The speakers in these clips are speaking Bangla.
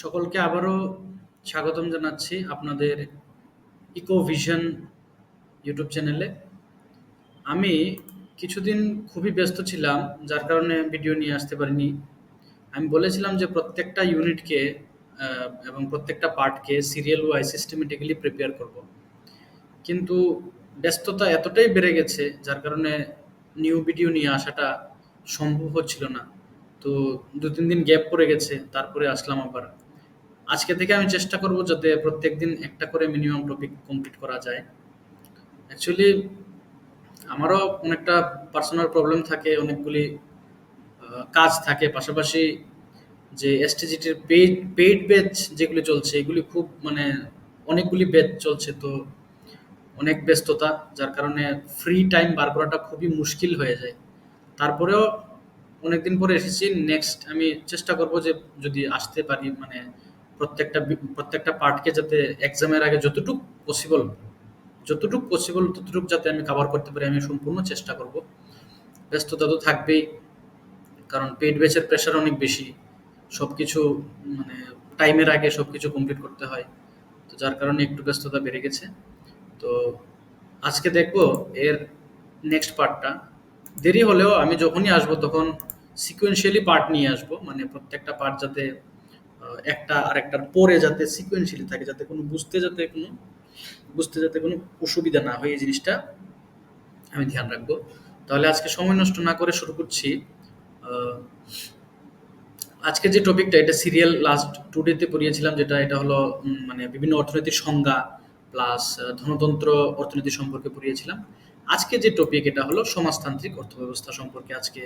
সকলকে আবারও স্বাগতম জানাচ্ছি আপনাদের ইকোভিশন ইউটিউব চ্যানেলে। আমি কিছুদিন খুবই ব্যস্ত ছিলাম, যার কারণে ভিডিও নিয়ে আসতে পারিনি। আমি বলেছিলাম যে প্রত্যেকটা ইউনিটকে এবং প্রত্যেকটা পার্টকে সিরিয়াল ওয়াইজ সিস্টেমেটিক্যালি প্রিপেয়ার করব। কিন্তু ব্যস্ততা এতটাই বেড়ে গেছে, যার কারণে নিউ ভিডিও নিয়ে আসাটা সম্ভব হচ্ছিল না। তো দু তিন দিন গ্যাপ পড়ে গেছে, তারপরে আসলাম আবার। আজকে থেকে আমি চেষ্টা করব যাতে প্রত্যেকদিন একটা করে মিনিমাম টপিক কমপ্লিট করা যায়। অ্যাকচুয়ালি আমারও অনেকটা পার্সোনাল প্রবলেম থাকে, অনেকগুলি কাজ থাকে। পাশাপাশি যে এসটিজিটির পেইড পেইড ব্যাচ যেগুলি চলছে, এগুলি খুব মানে অনেকগুলি ব্যাচ চলছে তো অনেক ব্যস্ততা, যার কারণে ফ্রি টাইম বার করাটা খুবই মুশকিল হয়ে যায়। তারপরেও অনেকদিন পরে এসেছি নেক্সট আমি চেষ্টা করব যে যদি আসতে পারি মানে প্রত্যেকটা প্রত্যেকটা পার্টকে যাতে এক্সামের আগে যতটুকু পসিবল যতটুকু পসিবল ততটুকু যাতে আমি কভার করতে পারি, আমি সম্পূর্ণ চেষ্টা করব। ব্যস্ততা তো থাকবেই, কারণ পেইড ব্যাচের প্রেশার অনেক বেশি। সব কিছু মানে টাইমের আগে সব কিছু কমপ্লিট করতে হয়। তো যার কারণে একটু ব্যস্ততা বেড়ে গেছে। তো আজকে দেখব এর নেক্সট পার্টটা দেরি হলেও আমি যখনই আসব তখন সিকোয়েন্সিয়ালি পার্ট নিয়ে আসব। মানে প্রত্যেকটা পার্ট যাতে একটা আরেকটার পরে যাতে সিকোয়েন্সিয়ালি থাকে, যাতে কোনো বুঝতে যাতে কোনো, বুঝতে যাতে কোনো অসুবিধা না হয় এই জিনিসটা আমি ধ্যান রাখব। তাহলে আজকে সময় নষ্ট না করে শুরু করছি। আজকে যে টপিকটা এটা সিরিয়াল লাস্ট টু ডেতে পড়িয়েছিলাম, যেটা, এটা হলো মানে বিভিন্ন অর্থনৈতিক সংজ্ঞা প্লাস ধনতন্ত্র অর্থনীতি সম্পর্কে পড়িয়েছিলাম। আজকে যে টপিক এটা হলো সমাজতান্ত্রিক অর্থব্যবস্থা সম্পর্কে আজকে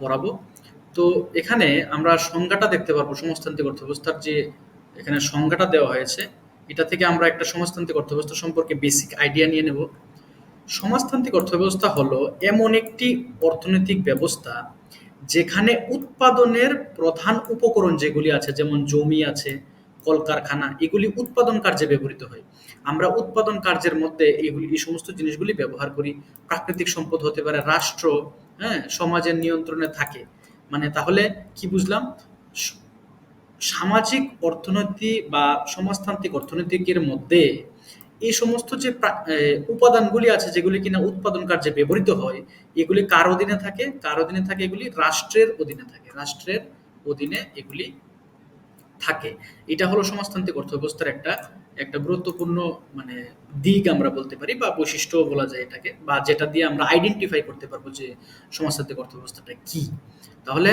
পড়াবো। তো এখানে আমরা সংজ্ঞাটা দেখতে পারব সমাজতান্ত্রিক অর্থব্যবস্থার যে এখানে সংজ্ঞাটা দেওয়া হয়েছে, এটা থেকে আমরা একটা সমাজতান্ত্রিক অর্থব্যবস্থা সম্পর্কে বেসিক আইডিয়া নিয়ে নেব। সমাজতান্ত্রিক অর্থব্যবস্থা হলো এমন একটি অর্থনৈতিক ব্যবস্থা যেখানে উৎপাদনের প্রধান উপকরণ যেগুলি আছে, যেমন জমি আছে, কলকারখানা, এগুলি উৎপাদন কার্যে ব্যবহৃত হয়। আমরা উৎপাদন কার্যের মধ্যে এগুলি এই সমস্ত জিনিসগুলি ব্যবহার করি। প্রাকৃতিক সম্পদ হতে পারে, রাষ্ট্র হ্যাঁ সমাজের নিয়ন্ত্রণে থাকে। মানে তাহলে কি বুঝলাম? সামাজিক অর্থনীতি বা সমাজতান্ত্রিক অর্থনীতিকের মধ্যে এই সমস্ত যে উপাদানগুলি আছে যেগুলি কিনা উৎপাদন কার্যে ব্যবহৃত হয়, এগুলি কার অধীনে থাকে? কার অধীনে থাকে এগুলি? রাষ্ট্রের অধীনে থাকে। রাষ্ট্রের অধীনে এগুলি থাকে। এটা হলো সমাজতান্ত্রিক অর্থব্যবস্থার একটা একটা গুরুত্বপূর্ণ মানে দিক আমরা বলতে পারি বা বৈশিষ্ট্য বলা যায় এটাকে, বা যেটা দিয়ে আমরা আইডেন্টিফাই করতে পারব যে সমাজতান্ত্রিক অর্থব্যবস্থাটা কি। তাহলে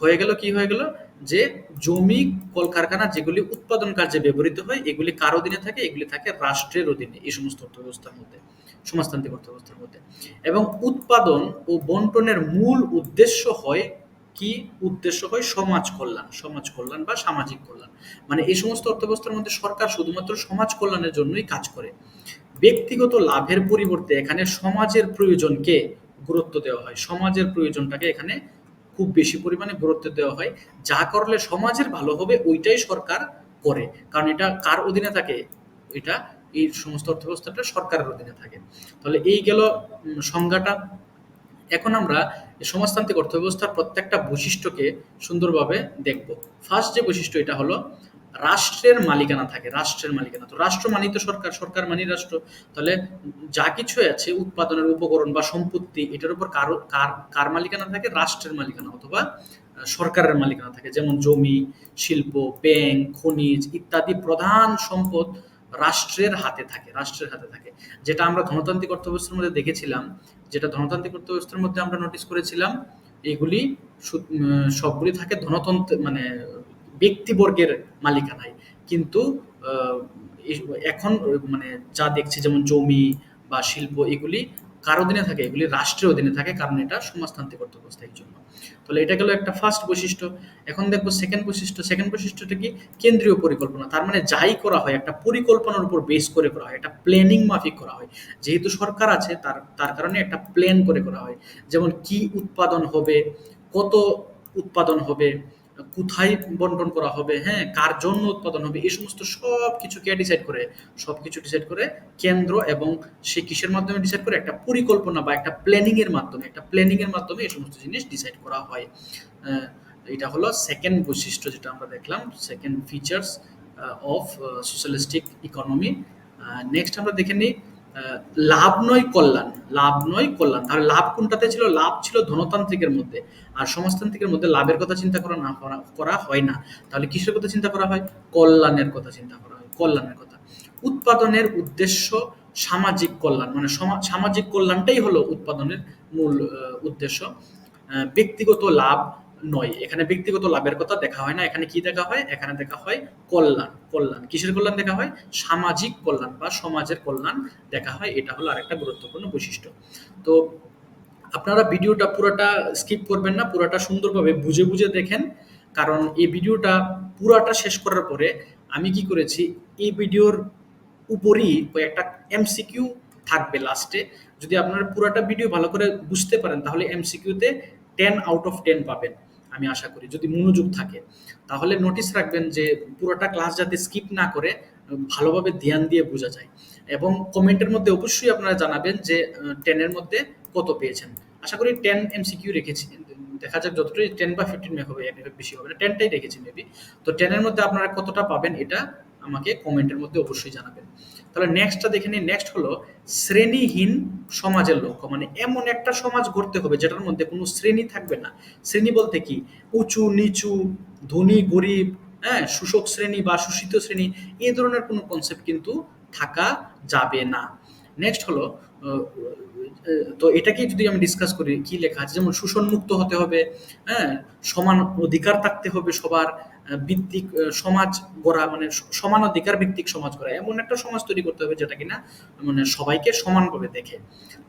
হয়ে গেল, কি হয়ে গেল? যে জমি, কলকারখানা যেগুলি উৎপাদন কার্যে ব্যবহৃত হয়, এগুলি কার অধীনে থাকে? এগুলি থাকে রাষ্ট্রের অধীনে এই সমস্ত অর্থব্যবস্থার মধ্যে, সমাজতান্ত্রিক অর্থব্যবস্থার মধ্যে। এবং উৎপাদন ও বন্টনের মূল উদ্দেশ্য হয় কি উদ্দেশ্য হয় সমাজ কল্যাণ সমাজ কল্যাণ বা সামাজিক কল্যাণ। মানে এই সমস্ত অর্থব্যবস্থার মধ্যে সরকার শুধুমাত্র সমাজ কল্যাণের জন্যই কাজ করে। ব্যক্তিগত লাভের পরিবর্তে এখানে সমাজের প্রয়োজনকে গুরুত্ব দেওয়া হয়। সমাজের প্রয়োজনটাকে এখানে খুব বেশি পরিমাণে গুরুত্ব দেওয়া হয়। যা করলে সমাজের ভালো হবে, ওইটাই সরকার করে। কারণ এটা কার অধীনে থাকে? এটা এই সমস্ত অর্থব্যবস্থাটা সরকারের অধীনে থাকে। তাহলে এই গেল সংজ্ঞাটা। এখন আমরা সমাজতান্ত্রিক অর্থব্যবস্থার প্রত্যেকটা বৈশিষ্ট্যকে সুন্দরভাবে দেখব। ফার্স্ট যে বৈশিষ্ট্য এটা হলো, রাষ্ট্রের মালিকানা থাকে, রাষ্ট্রের মালিকানা। তো রাষ্ট্র মানি তো সরকার সরকার মানি রাষ্ট্র। তাহলে যা কিছু আছে, উৎপাদনের উপকরণ বা সম্পত্তি, এটার উপর কার কার মালিকানা থাকে? রাষ্ট্রের মালিকানা অথবা সরকারের মালিকানা থাকে। যেমন জমি, শিল্প, ব্যাংক, খনিজ ইত্যাদি প্রধান সম্পদ রাষ্ট্রের হাতে থাকে, রাষ্ট্রের হাতে থাকে। যেটা আমরা ধনতান্ত্রিক অর্থব্যবস্থার মধ্যে দেখেছিলাম, যেটা ধনতান্ত্রিক অর্থব্যবস্থার মধ্যে আমরা নোটিস করেছিলাম, এগুলি সবগুলি থাকে ধনতন্ত্র মানে ব্যক্তিবর্গের মালিকানায়। কিন্তু এখন মানে যা দেখছি, যেমন জমি বা শিল্প, এগুলি কার অধীনে থাকে? এগুলি রাষ্ট্রের অধীনে থাকে, কারণ এটা সমাজতান্ত্রিক অর্থব্যবস্থা এই জন্য। তাহলে এটা গেল একটা ফার্স্ট বৈশিষ্ট্য। এখন দেখব সেকেন্ড বৈশিষ্ট্য। সেকেন্ড বৈশিষ্ট্যটা কি? কেন্দ্রীয় পরিকল্পনা। তার মানে যাই করা হয়, একটা পরিকল্পনার উপর বেস করে করা হয়, একটা প্ল্যানিং মাফিক করা হয়। যেহেতু সরকার আছে, তার তার কারণে একটা প্ল্যান করে করা হয়। যেমন কি উৎপাদন হবে, কত উৎপাদন হবে কোথায় বন্টন করা হবে হ্যাঁ কার জন্য উৎপাদন হবে, এই সমস্ত সব কিছু কে ডিসাইড করে সব কিছু ডিসাইড করে কেন্দ্র এবং সে কিসের মাধ্যমে ডিসাইড করে? একটা পরিকল্পনা বা একটা প্ল্যানিং এর মাধ্যমে, একটা প্ল্যানিং এর মাধ্যমে এই সমস্ত জিনিস ডিসাইড করা হয়। এটা হলো সেকেন্ড বৈশিষ্ট্য যেটা আমরা দেখলাম second features of socialistic economy next আমরা দেখে নিই লাভ নয় কল্যাণ, লাভ নয় কল্যাণ। তাহলে লাভ কোনটাতে ছিল? লাভ ছিল ধনতান্ত্রিকের মধ্যে। আর সমাজতান্ত্রিকের মধ্যে লাভের কথা চিন্তা করা না করা- হয় না। তাহলে কিসের কথা চিন্তা করা হয়? কল্যাণের কথা চিন্তা করা হয়। কল্যাণের কথা। উৎপাদনের উদ্দেশ্য সামাজিক কল্যাণ। মানে সমা- সামাজিক কল্যাণটাই হলো উৎপাদনের মূল উদ্দেশ্য। ব্যক্তিগত লাভ নয়। এখানে ব্যক্তিগত লাভের কথা দেখা হয় না। এখানে কি দেখা হয়? এখানে দেখা হয় কল্যাণ। কল্যাণ। কিসের কল্যাণ দেখা হয়? সামাজিক কল্যাণ বা সমাজের কল্যাণ দেখা হয়। এটা হলো আরেকটা গুরুত্বপূর্ণ বৈশিষ্ট্য। তো আপনারা ভিডিওটা পুরোটা স্কিপ করবেন না। পুরোটা সুন্দরভাবে বুঝে বুঝে দেখেন। কারণ এই ভিডিওটা পুরাটা শেষ করার পরে আমি কি করেছি? এই ভিডিওর উপরই কয়েকটা এমসিকিউ থাকবে লাস্টে। যদি আপনারা পুরাটা ভিডিও ভালো করে বুঝতে পারেন, তাহলে এমসিকিউতে টেন আউট অফ টেন পাবেন। আমি আশা করি। যদি মনোযোগ থাকে, তাহলে নোটিস রাখবেন যে পুরোটা ক্লাস যাতে স্কিপ না করে, ভালোভাবে ধ্যান দিয়ে বোঝা যায়। এবং কমেন্টের মধ্যে অবশ্যই আপনারা জানাবেন যে টেনের মধ্যে কত পেয়েছেন। আশা করি টেন এমসিকিউ রেখেছি। দেখা যাক যতটাই টেন বা ফিফটিন হবে বেশি হবে না টেনটাই রেখেছি মেবি তো টেনের মধ্যে আপনারা কতটা পাবেন, এটা আমাকে কমেন্টের মধ্যে অবশ্যই জানাবেন। তাহলে নেক্সটটা দেখে নিই। নেক্সট হলো শ্রেণীহীন সমাজের লক্ষ্য মানে এমন একটা সমাজ গড়তে হবে যেটার মধ্যে কোনো শ্রেণি থাকবে না। শ্রেণি বলতে কি? উঁচু, নিচু, ধনী, গরিব হ্যাঁ শোষক শ্রেণি বা শোষিত শ্রেণি, এই ধরনের কোনো কনসেপ্ট কিন্তু থাকা যাবে না। নেক্সট হলো তো এটাকে যদি আমি ডিসকাস করি, কি লেখা আছে? যেমন শোষণ মুক্ত হতে হবে হ্যাঁ সমান অধিকার থাকতে হবে সবার ভিত্তিক সমাজ গড়া মানে সমান অধিকার ভিত্তিক সমাজ গড়া, এমন একটা সমাজ তৈরি করতে হবে যেটা কিনা মানে সবাইকে সমানভাবে দেখে।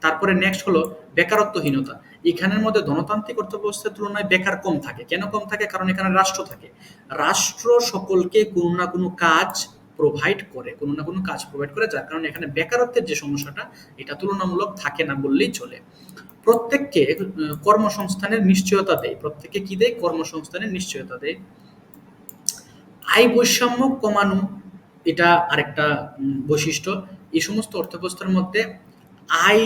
তারপরে নেক্সট হলো বেকারত্বহীনতা। এখানের মধ্যে গণতান্ত্রিক অর্থ ব্যবস্থার তুলনায় বেকার কম থাকে। কেন কম থাকে? কারণ এখানে রাষ্ট্র থাকে। রাষ্ট্র সকলকে কোনো না কোনো কাজ প্রোভাইড করে, কোনো না কোনো কাজ প্রোভাইড করে, যার কারণে এখানে বেকারত্বের যে সমস্যাটা, এটা তুলনামূলক থাকে না বললেই চলে। প্রত্যেককে কর্মসংস্থানের নিশ্চয়তা দেয়। প্রত্যেককে কি দেয়? কর্মসংস্থানের নিশ্চয়তা দেয়। আয় বৈষম্য কমানো এটা আরেকটা বৈশিষ্ট্য। এই সমস্ত অর্থব্যবস্থার মধ্যে আয়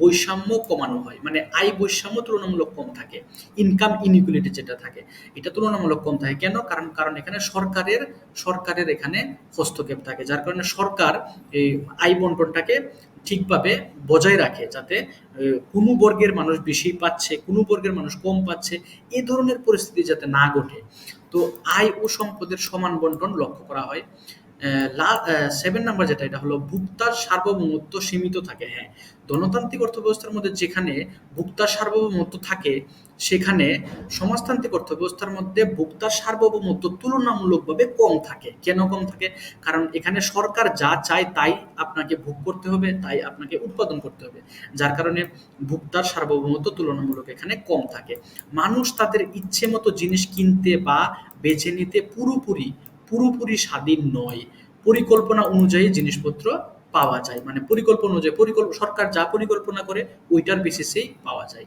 বৈষম্য কমানো হয়। মানে আয় বৈষম্য তুলনামূলক কম থাকে। ইনকাম ইনইকুয়ালিটি যেটা থাকে, এটা তুলনামূলক কম থাকে। কেন? কারণ কারণ এখানে সরকারের সরকারের এখানে হস্তক্ষেপ থাকে। যার কারণে সরকার এই আয় বন্টনটাকে ঠিকভাবে বজায় রাখে যাতে কোনো বর্গের মানুষ বেশি পাচ্ছে, কোনো বর্গের মানুষ কম পাচ্ছে এই ধরনের পরিস্থিতি যাতে না ঘটে। তো আয় ও সম্পদের সমান বন্টন লক্ষ্য করা হয়। সেভেন নাম্বার যেটা, এটা হলো ভোক্তার সার্বভৌমত্ব সীমিত থাকে হ্যাঁ। গণতান্ত্রিক অর্থব্যবস্থার মধ্যে যেখানে ভোক্তার সার্বভৌমত্ব থাকে, সেখানে সমাজতান্ত্রিক অর্থব্যবস্থার মধ্যে ভোক্তার সার্বভৌমত্ব তুলনামূলকভাবে কম থাকে। কেন কম থাকে? কারণ এখানে সরকার যা চায় তাই আপনাকে ভোগ করতে হবে, তাই আপনাকে উৎপাদন করতে হবে। যার কারণে ভোক্তার সার্বভৌমত্ব তুলনামূলক এখানে কম থাকে। মানুষ তাদের ইচ্ছে মতো জিনিস কিনতে বা বেছে নিতে পুরোপুরি পুরোপুরি স্বাধীন নয়। পরিকল্পনা অনুযায়ী জিনিসপত্র পাওয়া যায়। মানে পরিকল্পনা অনুযায়ী পরিকল্প সরকার যা পরিকল্পনা করে ওইটার বেসিসেই পাওয়া যায়।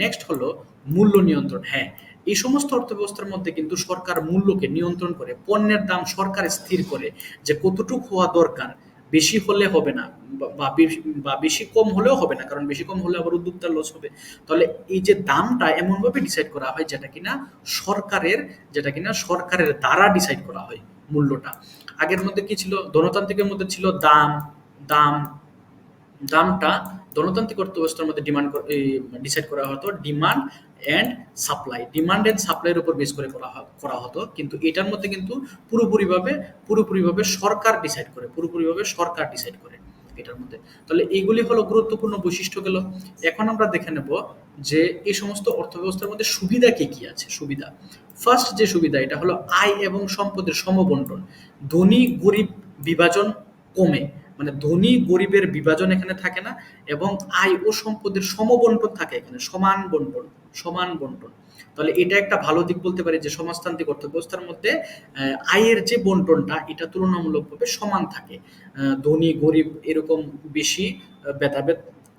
নেক্সট হলো মূল্য নিয়ন্ত্রণ। হ্যাঁ এই সমস্ত অর্থব্যবস্থার মধ্যে কিন্তু সরকার মূল্যকে নিয়ন্ত্রণ করে, পণ্যের দাম সরকার স্থির করে যে কতটুকু হওয়া দরকার, বেশি হলে হবে না বা বেশি কম হলেও হবে না, কারণ বেশি কম হলে আবার উদ্যোক্তার লস হবে। তাহলে এই যে দামটা এমনভাবে ডিসাইড করা হয় যেটা কিনা সরকারের, যেটা কিনা সরকারের দ্বারা ডিসাইড করা হয়। মূল্যটা। আগের মধ্যে কি ছিল? ধনতান্ত্রিকের মধ্যে ছিল দাম দাম, দামটা গণতান্ত্রিক অর্থব্যবস্থার মধ্যে ডিমান্ড ডিসাইড করা হতো demand and supply demand and সাপ্লাইয়ের উপর বেস করে করা করা হতো, কিন্তু এটার মধ্যে কিন্তু পুরোপুরিভাবে পুরোপুরিভাবে সরকার ডিসাইড করে, পুরোপুরিভাবে সরকার ডিসাইড করে। এটার মধ্যে। তাহলে এইগুলি হলো গুরুত্বপূর্ণ বৈশিষ্ট্য গেল। এখন আমরা দেখে নেব যে এই সমস্ত অর্থব্যবস্থার মধ্যে সুবিধা কি কি আছে। সুবিধা। ফার্স্ট যে সুবিধা, এটা হলো আয় এবং সম্পদের সমবন্টন। ধনী, গরিব, বিভাজন কমে। মানে ধনী, গরিবের বিভাজন এখানে থাকে না এবং আয় ও সম্পদের সমবন্টন থাকে এখানে। সমান বন্টন। সমান বন্টন। তাহলে এটা একটা ভালো দিক বলতে পারি যে সমাজতান্ত্রিক অর্থব্যবস্থার মধ্যে আয়ের যে বন্টনটা, এটা তুলনামূলকভাবে সমান থাকে। ধনী, গরিব এরকম বেশি ভেদাভেদ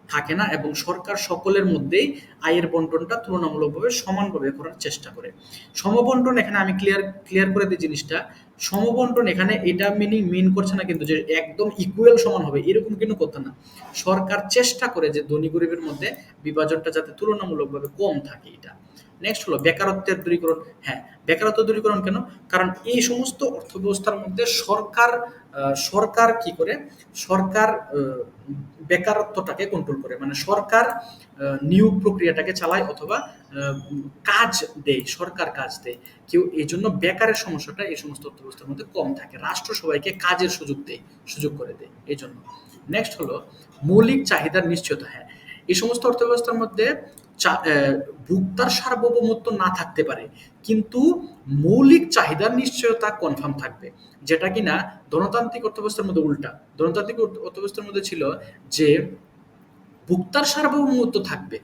থাকে না এবং সরকার সকলের মধ্যেই আয়ের বন্টনটা তুলনামূলকভাবে সমানভাবে করার চেষ্টা করে। সমবন্টন এখানে আমি ক্লিয়ার ক্লিয়ার করে দিই জিনিসটা। সমবন্টন এখানে এটা মিনিং মিন করছে না কিন্তু যে একদম ইকুয়াল সমান হবে, এরকম কিন্তু কথা না। সরকার চেষ্টা করে যে ধনী গরিবের মধ্যে বিভাজনটা যাতে তুলনামূলকভাবে কম থাকে এটা। নেক্সট হলো বেকারত্বের দূরীকরণ। হ্যাঁ বেকারত্ব দূরীকরণ কেন? কারণ এই সমস্ত অর্থব্যবস্থার মধ্যে সরকার সরকার কি করে? সরকার বেকারত্বটাকে কন্ট্রোল করে। মানে সরকার নিয়োগ প্রক্রিয়াটাকে চালায় অথবা কাজ দেয়, সরকার কাজ দেয়। কেউ এই জন্য বেকারের সমস্যাটা এই সমস্ত অর্থব্যবস্থার মধ্যে কম থাকে। রাষ্ট্র সবাইকে কাজের সুযোগ দেয়, সুযোগ করে দেয় এই জন্য নেক্সট হলো, মৌলিক চাহিদার নিশ্চয়তা। হ্যাঁ এই সমস্ত অর্থব্যবস্থার মধ্যে ভোক্তার সার্বভৌমত্ব না থাকতে পারে, কিন্তু মৌলিক চাহিদার নিশ্চয়তা কনফার্ম থাকবে। যেটা কিনা গণতান্ত্রিক অর্থব্যবস্থার মধ্যে উল্টা। গণতান্ত্রিক অর্থ- অর্থব্যবস্থার মধ্যে ছিল যে ভোক্তার সার্বভৌমত্ব থাকবে।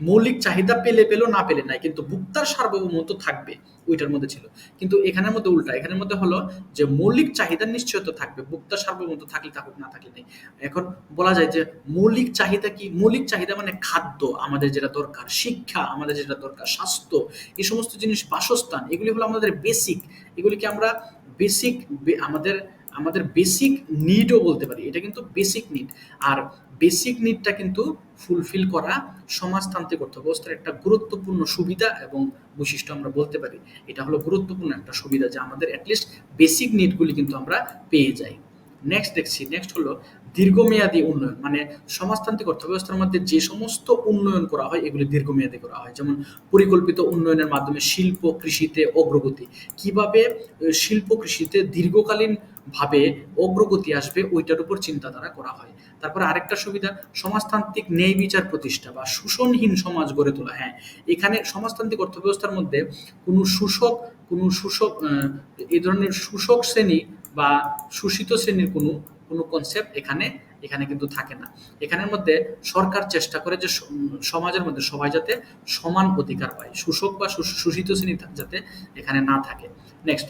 মৌলিক চাহিদা পেলে পেল, না পেলে নাই। কিন্তু ভোক্তার সার্বভৌমত্ব থাকবে, ওইটার মধ্যে ছিল। কিন্তু এখানের মধ্যে উল্টা, এখানের মধ্যে হলো যে মৌলিক চাহিদার নিশ্চয়তা থাকবে, ভোক্তার সার্বভৌমত্ব থাকলে থাকুক, না থাকলে নেই। এখন বলা যায় যে মৌলিক চাহিদা কি? মৌলিক চাহিদা মানে খাদ্য, আমাদের যেটা দরকার, শিক্ষা, আমাদের যেটা দরকার, স্বাস্থ্য, এই সমস্ত জিনিস, বাসস্থান, এগুলি হলো আমাদের বেসিক এগুলিকে আমরা বেসিক আমাদের আমাদের বেসিক নিডও বলতে পারি। এটা কিন্তু বেসিক নিড আর বেসিক নিডটা কিন্তু ফুলফিল করা সমাজতান্ত্রিক অর্থব্যবস্থার একটা গুরুত্বপূর্ণ সুবিধা এবং বৈশিষ্ট্য আমরা বলতে পারি। এটা হলো গুরুত্বপূর্ণ একটা সুবিধা যে আমাদের অ্যাটলিস্ট বেসিক নিডগুলি কিন্তু আমরা পেয়ে যাই। নেক্সট দেখছি। নেক্সট হলো দীর্ঘমেয়াদী উন্নয়ন মানে সমাজতান্ত্রিক অর্থব্যবস্থার মধ্যে যে সমস্ত উন্নয়ন করা হয়, এগুলি দীর্ঘমেয়াদী করা হয়। যেমন পরিকল্পিত উন্নয়নের মাধ্যমে শিল্প কৃষিতে অগ্রগতি। কীভাবে শিল্প কৃষিতে দীর্ঘকালীন ভাবে অগ্রগতি আসবে, ওইটার উপর চিন্তাধারা করা হয়। তারপরে আরেকটা সুবিধা, সমাজতান্ত্রিক ন্যায় বিচার প্রতিষ্ঠা বা শোষণহীন সমাজ গড়ে তোলা। হ্যাঁ এখানে সমাজতান্ত্রিক অর্থব্যবস্থার মধ্যে কোনো শোষক কোনো শোষক এই ধরনের শোষক শ্রেণি বা শোষিত শ্রেণির কোনো কোনো কনসেপ্ট এখানে এখানে কিন্তু থাকে না। এখানের মধ্যে সরকার চেষ্টা করে যে সমাজের মধ্যে সবাই যাতে সমান অধিকার পায়, শোষক বা শোষ- শোষিত শ্রেণি যাতে এখানে না থাকে। নেক্সট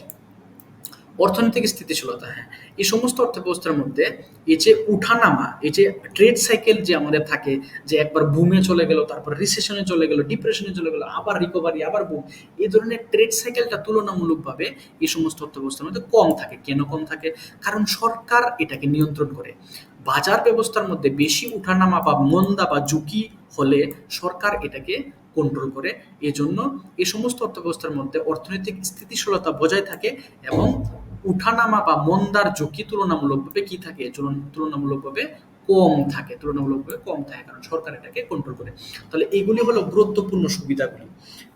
অর্থনৈতিক স্থিতিশীলতা হ্যাঁ। এই সমস্ত অর্থব্যবস্থার মধ্যে এই যে উঠানামা, এই যে ট্রেড সাইকেল যে আমাদের থাকে, যে একবার বুমে চলে গেল, তারপর রিসেশনে চলে গেল ডিপ্রেশনে চলে গেল, আবার রিকভারি আবার বুম এই ধরনের ট্রেড সাইকেলটা তুলনামূলকভাবে এই সমস্ত অর্থব্যবস্থার মধ্যে কম থাকে। কেন কম থাকে? কারণ সরকার এটাকে নিয়ন্ত্রণ করে। বাজার ব্যবস্থার মধ্যে বেশি উঠানামা বা মন্দা বা ঝুঁকি হলে সরকার এটাকে কন্ট্রোল করে। এজন্য এই সমস্ত অর্থব্যবস্থার মধ্যে অর্থনৈতিক স্থিতিশীলতা বজায় থাকে এবং উঠানামা বা মন্দার ঝুঁকি তুলনামূলকভাবে কি থাকে? তুলন- তুলনামূলকভাবে কম থাকে, তুলনামূলকভাবে কম থাকে, কারণ সরকার এটাকে কন্ট্রোল করে। তাহলে এগুলি হলো গুরুত্বপূর্ণ সুবিধাগুলি।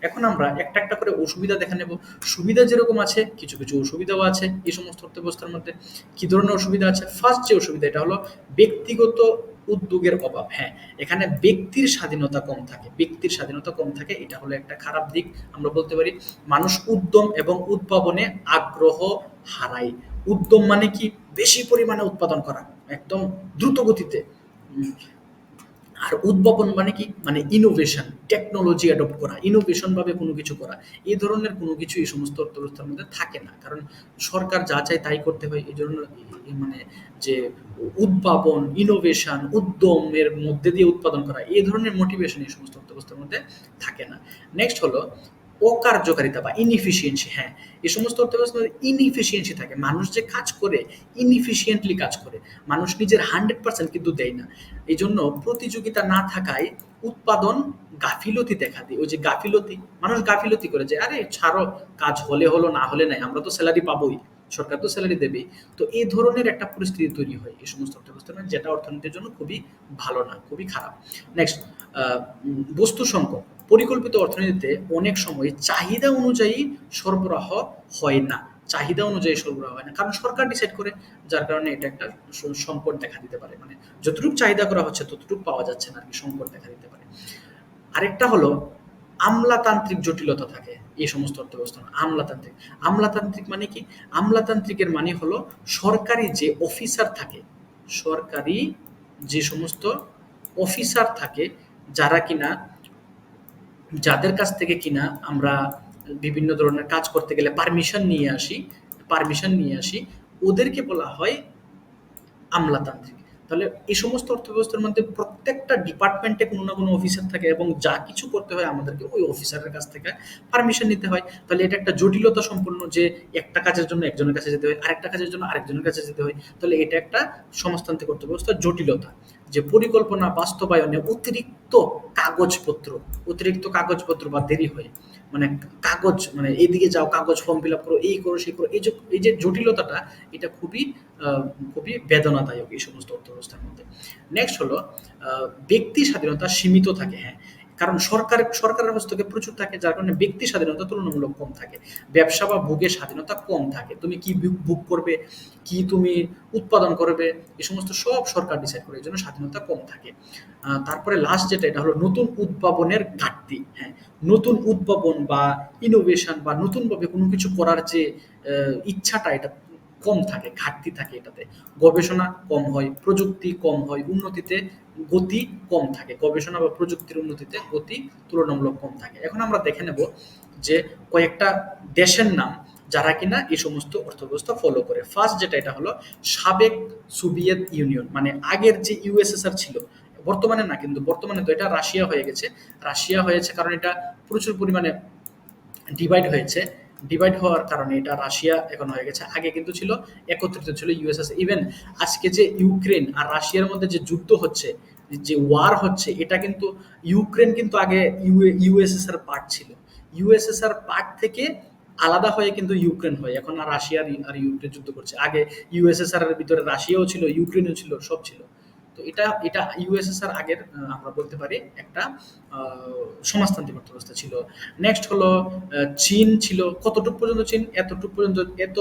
এখন আমরা একটা একটা করে অসুবিধা দেখে নেব। সুবিধা যেরকম আছে, কিছু কিছু অসুবিধাও আছে এই সমস্ত অর্থব্যবস্থার মধ্যে। কি ধরনের অসুবিধা আছে? ফার্স্ট যে অসুবিধা, এটা হলো ব্যক্তিগত উদ্যোগের অভাব। হ্যাঁ এখানে ব্যক্তির স্বাধীনতা কম থাকে, ব্যক্তির স্বাধীনতা কম থাকে, এটা হলো একটা খারাপ দিক, আমরা বলতে পারি। মানুষ উদ্যম এবং উদ্ভাবনে আগ্রহ হারায়। উদ্যম মানে কি? বেশি পরিমাণে উৎপাদন করা। একদম দ্রুত গতিতে আর উদ্ভাবন মানে কি? মানে ইনোভেশন টেকনোলজি অ্যাডপ্ট করা ইনোভেশন ভাবে কোনো কিছু করা। এই ধরনের কোনো কিছু এই সমস্ত অর্থব্যবস্থার মধ্যে থাকে না। কারণ সরকার যা চায় তাই করতে হয়। এই জন্য মানে যে উদ্ভাবন ইনোভেশন উদ্যমের মধ্যে দিয়ে উৎপাদন করা, এই ধরনের মোটিভেশন এই সমস্ত অর্থব্যবস্থার মধ্যে থাকে না। নেক্সট হলো অকার্যকারিতা বা ইনএফিসিয়েন্সি হ্যাঁ এই সমস্ত অর্থব্যবস্থা ইনএফিসিয়েন্সি থাকে। মানুষ যে কাজ করে ইনএফিসিয়েন্টলি কাজ করে, মানুষ নিজের হান্ড্রেড পার্সেন্ট কিন্তু দেয় না। এই জন্য প্রতিযোগিতা না থাকায় উৎপাদন গাফিলতি দেখা দিই ওই যে গাফিলতি, মানুষ গাফিলতি করে যে, আরে, ছাড়ো, কাজ হলে হলো, না হলে নাই, আমরা তো স্যালারি পাবোই। সরকার তো স্যালারি দেবেই। তো এই ধরনের একটা পরিস্থিতি তৈরি হয় এই সমস্ত অর্থব্যবস্থার মধ্যে, যেটা অর্থনীতির জন্য খুবই ভালো না খুবই খারাপ। নেক্সট বস্তু সংকট। পরিকল্পিত অর্থনীতিতে অনেক সময় চাহিদা অনুযায়ী সরবরাহ হয় না। চাহিদা অনুযায়ী সরবরাহ হয় না। কারণ সরকার ডিসাইড করে যার কারণে এটা একটা সংকট দেখা দিতে পারে। মানে যতটুকু চাহিদা করা হচ্ছে ততটুকু পাওয়া যাচ্ছে না আর কি সংকট দেখা দিতে পারে। আরেকটা হলো আমলাতান্ত্রিক জটিলতা থাকে। এই সমস্ত অর্থব্যবস্থা আমলাতান্ত্রিক। আমলাতান্ত্রিক মানে কি? আমলাতান্ত্রিকের মানে হলো সরকারি যে অফিসার থাকে, সরকারি যে সমস্ত অফিসার থাকে, যারা কিনা, যাদের কাছ থেকে কিনা আমরা বিভিন্ন ধরনের কাজ করতে গেলে পারমিশন নিয়ে আসি পারমিশন নিয়ে আসি, ওদেরকে বলা হয় আমলাতান্ত্রিক। তাহলে এই সমস্ত অর্থব্যবস্থার মধ্যে প্রত্যেকটা ডিপার্টমেন্টে কোনো না কোনো অফিসার থাকে এবং যা কিছু করতে হয় আমাদেরকে ওই অফিসারের কাছ থেকে পারমিশন নিতে হয়। তাহলে এটা একটা জটিলতা সম্পন্ন যে একটা কাজের জন্য একজনের কাছে যেতে হয়, আরেকটা কাজের জন্য আরেকজনের কাছে যেতে হয়। তাহলে এটা একটা সমাজতান্ত্রিক অর্থব্যবস্থার জটিলতা। যে পরিকল্পনা, বাস্তবায়নে অতিরিক্ত কাগজপত্র অতিরিক্ত কাগজপত্র বা দেরি হয়। মানে কাগজ মানে এইদিকে যাও, কাগজ ফর্ম ফিল আপ করো, এই করো, সেই করো, এই যে এই যে জটিলতাটা, এটা খুবই খুবই বেদনাদায়ক এই সমস্ত অর্থব্যবস্থার মধ্যে। নেক্সট হলো ব্যক্তি স্বাধীনতা সীমিত থাকে হ্যাঁ। কারণ সরকার, সরকারের হস্তকে প্রচুর থাকে, যার কারণে ব্যক্তি স্বাধীনতা তুলনামূলক কম থাকে। ব্যবসা বা ভোগের স্বাধীনতা কম থাকে। তুমি কি বুক করবে? কি তুমি উৎপাদন করবে? এই সমস্ত সব সরকার ডিসাইড করে, এই জন্য স্বাধীনতা কম থাকে। তারপরে লাস্ট যেটা, এটা হলো নতুন উদ্ভাবনের ঘাটতি হ্যাঁ। নতুন উদ্ভাবন বা ইনোভেশন বা নতুনভাবে কোনো কিছু করার যে ইচ্ছাটা, এটা কম থাকে, ঘাটতি থাকে এটাতে। গবেষণা কম হয়, প্রযুক্তি কম হয়, উন্নতিতে গতি কম থাকে। গবেষণা বা প্রযুক্তির উন্নতিতে গতি তুলনামূলক কম থাকে। এখন আমরা দেখে নেব যে কয়েকটা দেশের নাম যারা কিনা এই সমস্ত অর্থব্যবস্থা ফলো করে। ফার্স্ট যেটা, এটা হলো সাবেক সোভিয়েত ইউনিয়ন মানে আগের যে ইউএসএসআর ছিল। বর্তমানে না, কিন্তু বর্তমানে তো এটা রাশিয়া হয়ে গেছে। রাশিয়া হয়েছে কারণ এটা প্রচুর পরিমাণে ডিভাইড হয়েছে। ডিভাইড হওয়ার কারণে এটা রাশিয়া এখন হয়ে গেছে। আগে কিন্তু ছিল, একত্রিত ছিল ইউএসএস ইভেন আজকে যে ইউক্রেন আর রাশিয়ার মধ্যে যে যুদ্ধ হচ্ছে, যে ওয়ার হচ্ছে, এটা কিন্তু ইউক্রেন কিন্তু আগে ইউএসএসআর পার্ট ছিল। ইউএসএসআর পার্ট থেকে আলাদা হয়ে কিন্তু ইউক্রেন হয়। এখন আর রাশিয়া আর- ইউক্রেন যুদ্ধ করছে। আগে ইউএসএসআর এর ভিতরে রাশিয়াও ছিল, ইউক্রেনও ছিল, সব ছিল। তো এটা এটা ইউএসএসআর আগের আমরা বলতে পারি, একটা সমাজতান্ত্রিক অর্থব্যবস্থা ছিল। নেক্সট হলো চীন ছিল। কতটুকু পর্যন্ত চীন? এতটুকু পর্যন্ত, এত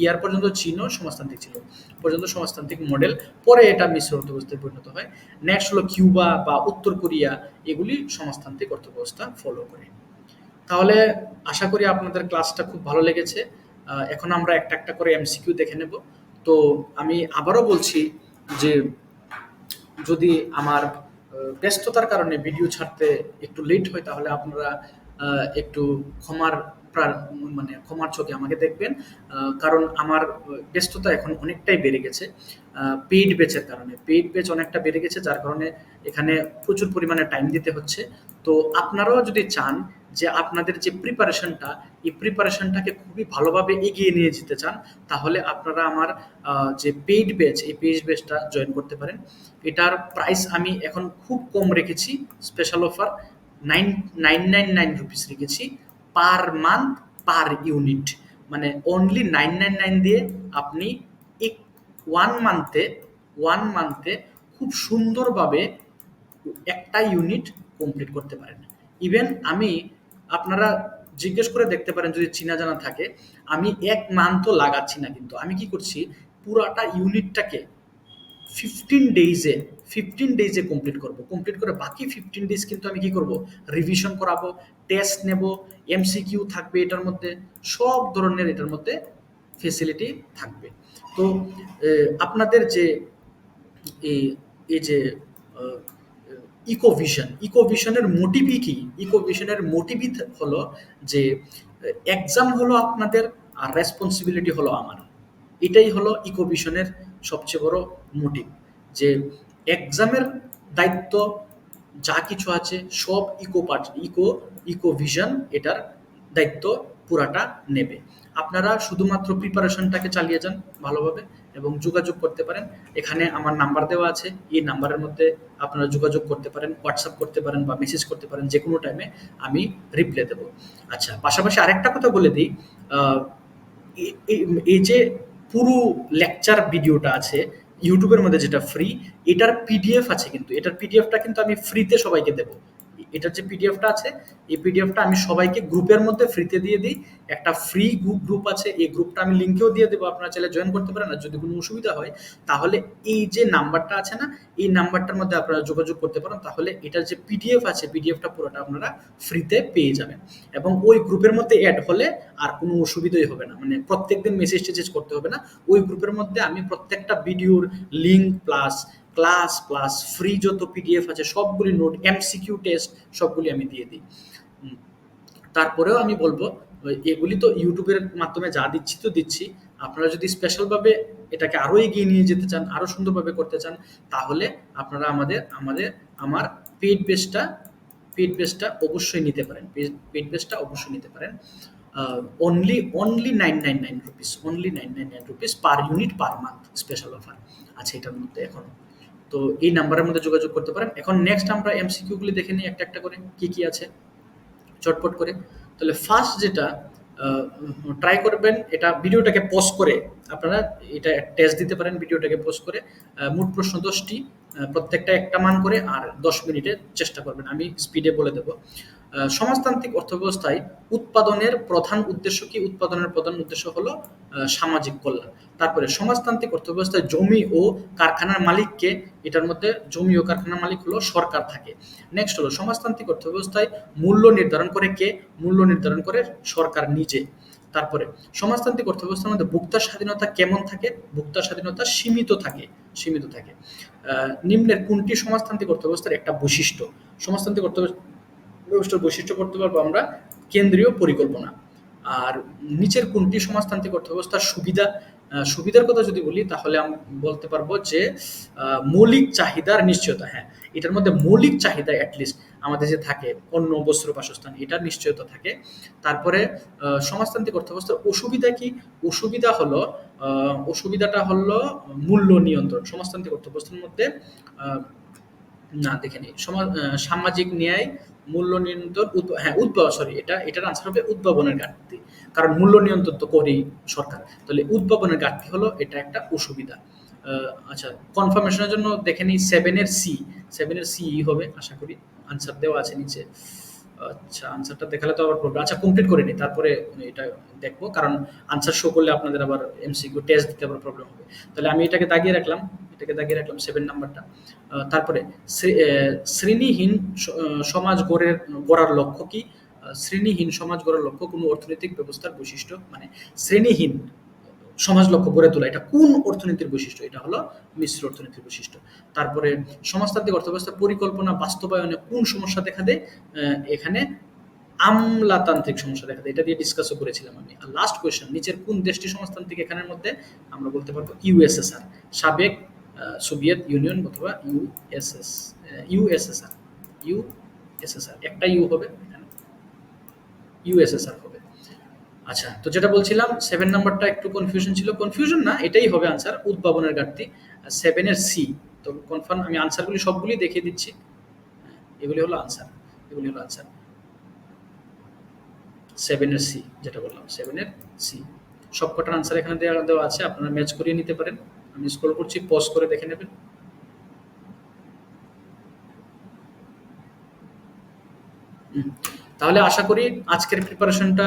ইয়ার পর্যন্ত চীনও সমাজতান্ত্রিক ছিল। পর্যন্ত সমাজতান্ত্রিক মডেল পরে এটা মিশ্র অর্থব্যবস্থায় পরিণত হয়। নেক্সট হলো কিউবা বা উত্তর কোরিয়া, এগুলি সমাজতান্ত্রিক অর্থব্যবস্থা ফলো করে। তাহলে আশা করি আপনাদের ক্লাসটা খুব ভালো লেগেছে। এখন আমরা একটা একটা করে এমসিকিউ দেখে নেব। তো আমি আবারও বলছি যে যদি আমার ব্যস্ততার কারণে ভিডিও ছাড়তে একটু লেট হয়, তাহলে আপনারা একটু ক্ষমার মানে ক্ষমার চোখে আমাকে দেখবেন। কারণ আমার ব্যস্ততা এখন অনেকটাই বেড়ে গেছে। পেইড বেচের কারণে। পেইড বেচ অনেকটা বেড়ে গেছে, যার কারণে এখানে প্রচুর পরিমাণে টাইম দিতে হচ্ছে। তো আপনারাও যদি চান যে আপনাদের যে প্রিপারেশনটা এই প্রিপারেশনটাকে খুবই ভালোভাবে এগিয়ে নিয়ে যেতে চান, তাহলে আপনারা আমার যে পেইড বেচ এই পেইড বেচটা জয়েন করতে পারেন। এটার প্রাইস আমি এখন খুব কম রেখেছি special offer nine nine nine nine rupees রেখেছি পার মান্থ পার ইউনিট মানে অনলি নাইন নাইন নাইন দিয়ে আপনি এক ওয়ান মান্থে ওয়ান মান্থে খুব সুন্দরভাবে একটা ইউনিট কমপ্লিট করতে পারেন। ইভেন আমি আপনারা জিজ্ঞেস করে দেখতে পারেন যদি চিনা জানা থাকে, আমি এক মান্থও লাগাচ্ছি না কিন্তু। আমি কি করছি, পুরাটা ইউনিটটাকে ফিফটিন ডেইজে ফিফটিন ডেইজে কমপ্লিট করব। কমপ্লিট করে বাকি ফিফটিন ডেজ কিন্তু আমি কি করব রিভিশন করাবো টেস্ট নেব এমসিকিউ থাকবে এটার মধ্যে, সব ধরনের এটার মধ্যে ফেসিলিটি থাকবে। তো আপনাদের যে এই যে ইকোভিশন ইকোভিশনের মোটিভই কি? ইকোভিশনের মোটিভই হলো যে এক্সাম হলো আপনাদের আর রেসপন্সিবিলিটি হলো আমার। এটাই হলো ইকোভিশনের সবচেয়ে বড় মোটিভ যে এক্সামের দায়িত্ব যা কিছু আছে, সব ইকো পার্ট ইকো ইকোভিশন এটার দায়িত্ব পুরাটা নেবে। আপনারা শুধুমাত্র প্রিপারেশনটাকে চালিয়ে যান ভালোভাবে। এবং যোগাযোগ করতে পারেন। এখানে আমার নাম্বার দেওয়া আছে। এই নাম্বারের মধ্যে আপনারা যোগাযোগ করতে পারেন হোয়াটসঅ্যাপ করতে পারেন বা মেসেজ করতে পারেন যে কোনো টাইমে আমি রিপ্লাই দেবো। আচ্ছা পাশাপাশি আরেকটা কথা বলে দিই। এই যে পুরো লেকচার ভিডিওটা আছে ইউটিউবের মধ্যে যেটা ফ্রি এটার পিডিএফ আছে কিন্তু। এটার পিডিএফটা কিন্তু আমি ফ্রিতে সবাইকে দেবো। এটার যে পিডিএফটা আছে। এই পিডিএফটা আমি সবাইকে গ্রুপের মধ্যে ফ্রিতে দিয়ে দিই। একটা ফ্রি গ্রুপ গ্রুপ আছে। এই গ্রুপটা আমি লিঙ্কেও দিয়ে দেবো। আপনারা চাইলে জয়েন করতে পারেন। আর যদি কোনো অসুবিধা হয়, তাহলে এই যে নাম্বারটা আছে না, এই নাম্বারটার মধ্যে আপনারা যোগাযোগ করতে পারেন। তাহলে এটার যে পিডিএফ আছে পিডিএফটা পুরোটা আপনারা ফ্রিতে পেয়ে যাবেন। এবং ওই গ্রুপের মধ্যে অ্যাড হলে আর কোনো অসুবিধাই হবে না। মানে প্রত্যেকদিন মেসেজ টেসেজ করতে হবে না। ওই গ্রুপের মধ্যে আমি প্রত্যেকটা ভিডিওর link plus class plus free যত পিডিএফ আছে, সবগুলি নোট এমসিকিউ টেস্ট সবগুলি আমি দিয়ে দিই। তারপরেও আমি বলব এগুলি তো ইউটিউবের মাধ্যমে যা দিচ্ছি তো দিচ্ছি। আপনারা যদি স্পেশালভাবে এটাকে আরও এগিয়ে নিয়ে যেতে চান আরও সুন্দরভাবে করতে চান, তাহলে আপনারা আমাদের আমাদের, আমার পেড বেসটা পেড বেসটা অবশ্যই নিতে পারেন। পেড বেসটা অবশ্যই নিতে পারেন। Only only nine nine nine rupees only nine nine nine rupees per unit per month special offer আছে এটার মধ্যে এখন তো এই নাম্বারের মধ্যে যোগাযোগ করতে পারেন। এখন নেক্সট আমরা এমসিকিউগুলি দেখে নিই, একটা একটা করে কি কি আছে, চটপট করে। তাহলে ফার্স্ট যেটা ট্রাই করবেন, এটা ভিডিওটাকে পোস্ট করে আপনারা এটা টেস্ট দিতে পারেন, ভিডিওটাকে পোস্ট করে। মোট প্রশ্ন দশটি প্রত্যেকটা একটা মান করে আর দশ মিনিটে চেষ্টা করবেন। আমি স্পিডে বলে দেবো। সমাজতান্ত্রিক অর্থব্যবস্থায় উৎপাদনের প্রধান উদ্দেশ্য কি? উৎপাদনের প্রধান উদ্দেশ্য হলো সামাজিক কল্যাণ। তারপরে সমাজতান্ত্রিক অর্থব্যবস্থায় জমি ও কারখানার মালিককে, এটার মধ্যে জমি ও কারখানার মালিক হলো সরকার থাকে। নেক্সট হলো, সমাজতান্ত্রিক অর্থব্যবস্থায় মূল্য নির্ধারণ করে কে? মূল্য নির্ধারণ করে সরকার নিজে। তারপরে, সমাজতান্ত্রিক অর্থব্যবস্থার মধ্যে ভোক্তার স্বাধীনতা কেমন থাকে? ভোক্তার স্বাধীনতা সীমিত থাকে সীমিত থাকে। নিম্নের কোনটি সমাজতান্ত্রিক অর্থব্যবস্থার একটা বৈশিষ্ট্য? সমাজতান্ত্রিক অর্থব্যবস্থার বৈশিষ্ট্য করতে পারব আমরা, কেন্দ্রীয় পরিকল্পনা। আর নিচের কোনটি সমাজতান্ত্রিক অর্থব্যবস্থার সুবিধা সুবিধার কথা যদি বলি, তাহলে আমি, বলতে পারব যে মৌলিক চাহিদার নিশ্চয়তা হ্যাঁ। এটার মধ্যে মৌলিক চাহিদা অ্যাটলিস্ট আমাদের যে থাকে অন্য বস্ত্র, বাসস্থান, এটার নিশ্চয়তা থাকে। তারপরে সমাজতান্ত্রিক অর্থব্যবস্থার অসুবিধা কি? অসুবিধা হলো অসুবিধাটা হলো মূল্য নিয়ন্ত্রণ। সমাজতান্ত্রিক অর্থব্যবস্থার মধ্যে না দেখে নিই। সামাজিক ন্যায়, মূল্য নিয়ন্ত্রণ হ্যাঁ উদ্ভাবন সরি এটা, এটার আনসার হবে উদ্ভাবনের ঘাটতি। কারণ মূল্য নিয়ন্ত্রণ তো করেই সরকার। তাহলে উদ্ভাবনের ঘাটতি হলো এটা একটা অসুবিধা। আচ্ছা কনফার্মেশনের জন্য দেখে নিই সেভেনের সি সেভেনের সি হবে, আশা করি। আনসার দেওয়া আছে নিচে। আচ্ছা আনসারটা দেখালে তো আবার প্রবলেম আচ্ছা কমপ্লিট করে নিই, তারপরে এটা দেখব। কারণ আনসার শো করলে আপনাদের আবার এমসিকিউ টেস্ট দিতে আবার প্রবলেম হবে। তাহলে আমি এটাকে দাগিয়ে রাখলাম। এটাকে দাগিয়ে রাখলাম সেভেন নাম্বারটা তারপরে শ্রেণীহীন সমাজ গড়ের, গড়ার লক্ষ্য কি? শ্রেণীহীন সমাজ গড়ার লক্ষ্য কোনো অর্থনৈতিক ব্যবস্থার বৈশিষ্ট্য? মানে শ্রেণীহীন সমাজ লক্ষ্য গড়ে তোলা, এটা কোন অর্থনীতির বৈশিষ্ট্য? এটা হলো মিশ্র অর্থনীতির বৈশিষ্ট্য। তারপরে সমাজতান্ত্রিক অর্থব্যবস্থা পরিকল্পনা বাস্তবায়নে কোন সমস্যা দেখা দেয়? এখানে আমলাতান্ত্রিক সমস্যা দেখা দেয়। এটা দিয়ে ডিসকাসও করেছিলাম আমি। আর লাস্ট কোয়েশ্চেন নিচের কোন দেশটি সমাজতান্ত্রিক এখানের মধ্যে আমরা বলতে পারব ইউএসএসআর সাবেক সোভিয়েত ইউনিয়ন অথবা ইউএসএস ইউএসএসআর ইউএসএসআর একটা ইউ হবে ইউএসএসআর হবে। আচ্ছা তো যেটা বলছিলাম সেভেন নাম্বারটা একটু কনফিউশন ছিল। কনফিউশন না, এটাই হবে আনসার উদ্ভাবনের ঘাটতি সেভেনের সি তো কনফার্ম আমি আনসারগুলি সবগুলি দেখিয়ে দিচ্ছি। এগুলি হলো আনসার এগুলি হলো আনসার সেভেনের সি যেটা বললাম সেভেনের সি সব কটার আনসার এখানে দেওয়া আছে, আপনারা ম্যাচ করিয়ে নিতে পারেন। আমি স্ক্রল করছি পজ করে দেখে নেবেন। তাহলে আশা করি আজকের প্রিপারেশনটা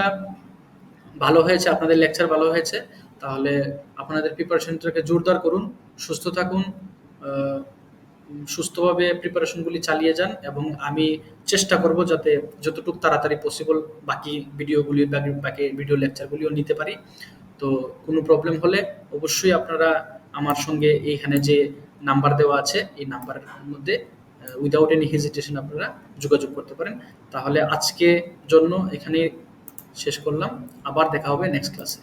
ভালো হয়েছে, আপনাদের লেকচার ভালো হয়েছে তাহলে আপনাদের প্রিপারেশনটাকে জোরদার করুন, সুস্থ থাকুন সুস্থভাবে প্রিপারেশনগুলি চালিয়ে যান এবং আমি চেষ্টা করব যাতে যতটুকু তাড়াতাড়ি পসিবল বাকি ভিডিওগুলি বাকি বাকি ভিডিও লেকচারগুলিও নিতে পারি তো কোনো প্রবলেম হলে অবশ্যই আপনারা আমার সঙ্গে এইখানে যে নাম্বার দেওয়া আছে, এই নাম্বারের মধ্যে উইদাউট এনি হেজিটেশন আপনারা যোগাযোগ করতে পারেন। তাহলে আজকে জন্য এখানে শেষ করলাম। আবার দেখা হবে নেক্সট ক্লাসে